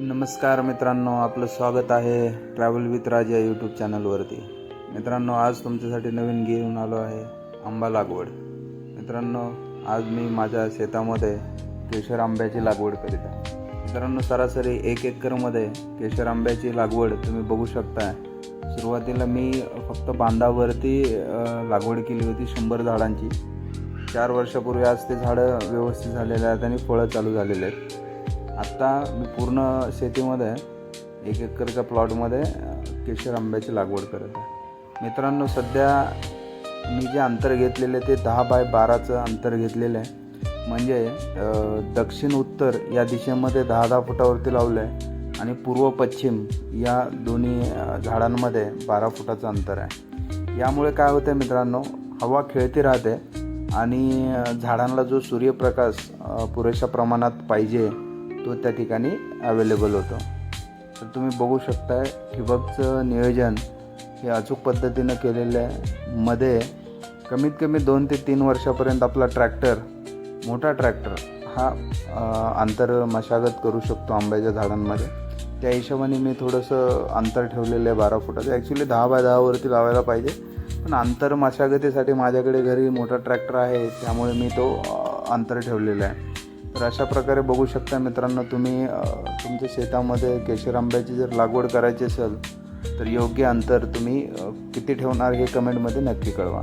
नमस्कार मित्रांनो आपलं स्वागत आहे ट्रॅव्हल विथ राज या यूट्यूब चॅनलवरती मित्रांनो आज तुमच्यासाठी नवीन घेऊन आलो आहे आंबा लागवड. मित्रांनो आज मी माझ्या शेतामध्ये केशर आंब्याची लागवड करीत आहे. मित्रांनो सरासरी एक एकरमध्ये केशर आंब्याची लागवड तुम्ही बघू शकता सुरुवातीला मी फक्त बांधावरती लागवड केली होती शंभर झाडांची. चार वर्षापूर्वी आज ते झाडं व्यवस्थित झालेले आहेत आणि फळं चालू झालेले आहेत. आत्ता मी पूर्ण शेतीमध्ये एक एकरच्या प्लॉटमध्ये केशर आंब्याची लागवड करत आहे. मित्रांनो सध्या मी जे अंतर घेतलेले ते दहा बाय बाराचं अंतर घेतलेलं आहे. म्हणजे दक्षिण उत्तर या दिशेमध्ये दहा दहा फुटावरती लावलं आहे आणि पूर्व पश्चिम या दोन्ही झाडांमध्ये बारा फुटाचं अंतर आहे. यामुळे काय होतं मित्रांनो हवा खेळती राहते आणि झाडांना जो सूर्यप्रकाश पुरेशा प्रमाणात पाहिजे तो त्या ठिकाणी अवेलेबल होतो. तर तुम्ही बघू शकता ठिबकचं नियोजन हे अचूक पद्धतीनं केलेलं आहे. मध्ये कमीत कमी दोन ते तीन वर्षापर्यंत आपला ट्रॅक्टर मोठा ट्रॅक्टर हा अंतर मशागत करू शकतो आंब्याच्या झाडांमध्ये. त्या हिशोबाने मी थोडंसं अंतर ठेवलेलं आहे बारा फुटाचं. ॲक्च्युली दहा बाय दहावरती लावायला पाहिजे. पण अंतर मशागतीसाठी माझ्याकडे घरी मोठा ट्रॅक्टर आहे. त्यामुळे मी तो अंतर ठेवलेला आहे. तर अशा प्रकारे बघू शकता मित्रांनो तुम्ही तुमच्या शेतामध्ये केशर आंब्याची जर लागवड करायची असेल तर योग्य अंतर तुम्ही किती ठेवणार हे कमेंटमध्ये नक्की कळवा.